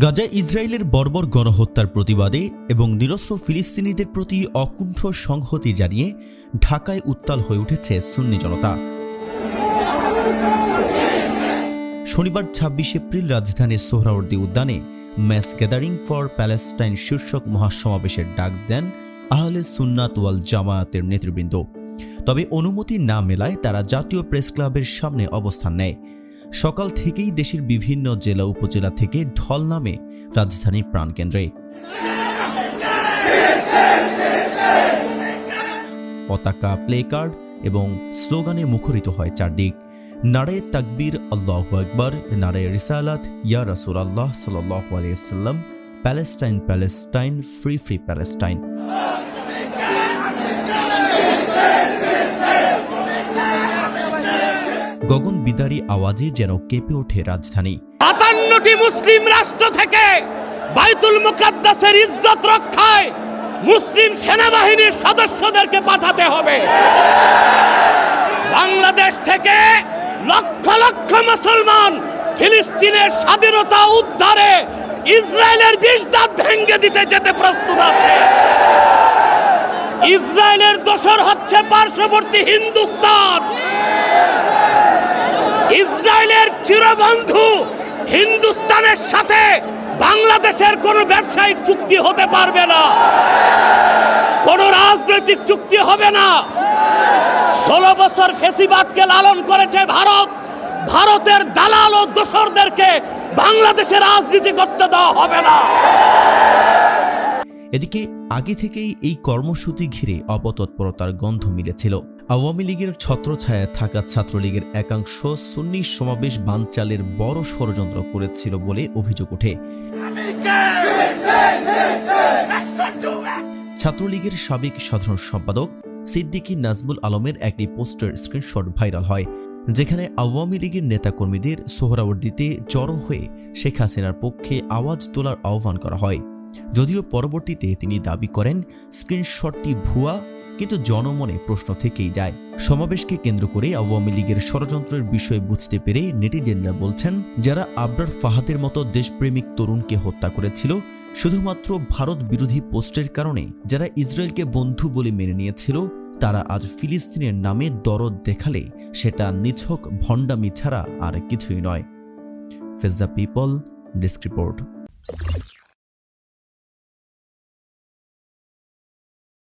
গাজায় ইসরায়েলের বর্বর গণহত্যার প্রতিবাদে এবং নিরস্ত্র ফিলিস্তিনিদের প্রতি অকুণ্ঠ সংহতি জানিয়ে ঢাকায় উত্তাল হয়ে উঠেছে সুন্নি জনতা। শনিবার ছাব্বিশ এপ্রিল রাজধানীর সোহরাওয়ার্দী উদ্যানে ম্যাস গ্যাদারিং ফর প্যালেস্টাইন শীর্ষক মহাসমাবেশের ডাক দেন আহলে সুন্নাত ওয়াল জামায়াতের নেতৃবৃন্দ। তবে অনুমতি না মেলায় তারা জাতীয় প্রেস ক্লাবের সামনে অবস্থান নেয়। সকাল থেকেই দেশের বিভিন্ন জেলা উপজেলা থেকে ঢল নামে রাজধানীর প্রাণকেন্দ্রে। পতাকা প্লে কার্ড এবং স্লোগানে মুখরিত হয় চারদিক। নারে তাকবীর, আল্লাহ আকবর নারে রিসালাত, ইয়া রাসুল আল্লাহ সাল্লাহ আলিয়াল্লাম Palestine Palestine, free free Palestine. গগন বিদারী আওয়াজে যেন কেঁপে ওঠে রাজধানী। সাতান্নটি মুসলিম রাষ্ট্র থেকে বাইতুল মুকাদ্দাসের ইজ্জত রক্ষায় মুসলিম সেনাবাহিনীর সদস্যদেরকে পাঠাতে হবে। বাংলাদেশ থেকে লক্ষ লক্ষ মুসলমান ফিলিস্তিনের স্বাধীনতা উদ্ধারে ইসরায়েলের বিষ দাঁত ভেঙ্গে দিতে যেতে প্রস্তুত আছে। ইসরায়েলের দোসর হচ্ছে পার্শ্ববর্তী হিন্দুস্তান। ইসরায়েলের চিরবন্ধু হিন্দুস্তানের সাথে বাংলাদেশের কোনো ব্যবসায়িক চুক্তি হতে পারবে না। কোনো রাজনৈতিক চুক্তি হবে না। ষোলো বছর ফেসিবাদকে লালন করেছে ভারত। ভারতের দালাল ও দোসরদেরকে বাংলাদেশে রাজনীতি করতে দেওয়া হবে না। এদিকে আগে থেকেই এই কর্মসূচি ঘিরে অপতৎপরতার গন্ধ মিলেছিল। আওয়ামী লীগের ছত্রছায়ায় থাকা ছাত্রলীগের একাংশ সুন্নি সমাবেশ বানচালের বড় ষড়যন্ত্র করেছিল বলে অভিযোগ ওঠে। ছাত্রলীগের সাবেক সাধারণ সম্পাদক সিদ্দিকী নাজমুল আলমের একটি পোস্টার স্ক্রিনশট ভাইরাল হয়, যেখানে আওয়ামী লীগের নেতাকর্মীদের সোহরাওয়ার্দিতে জড়ো হয়ে শেখ হাসিনার পক্ষে আওয়াজ তোলার আহ্বান করা হয়। যদিও পরবর্তীতে তিনি দাবি করেন, স্ক্রিনশটটি ভুয়া কিন্তু জনমনে প্রশ্ন থেকেই যায়। সমাবেশকে কেন্দ্র করে আওয়ামী লীগের ষড়যন্ত্রের বিষয় বুঝতে পেরে নেটিজেনরা বলছেন, যারা আবরার ফাহাদের মতো দেশপ্রেমিক তরুণকে হত্যা করেছিল, শুধুমাত্র ভারত বিরোধী পোস্টের কারণে যারা ইসরায়েলকে বন্ধু বলে মেনে নিয়েছিল, তারা আজ ফিলিস্তিনের নামে দরদ দেখালে সেটা নিছক ভণ্ডামি ছাড়া আর কিছুই নয়। Face the people, desk report.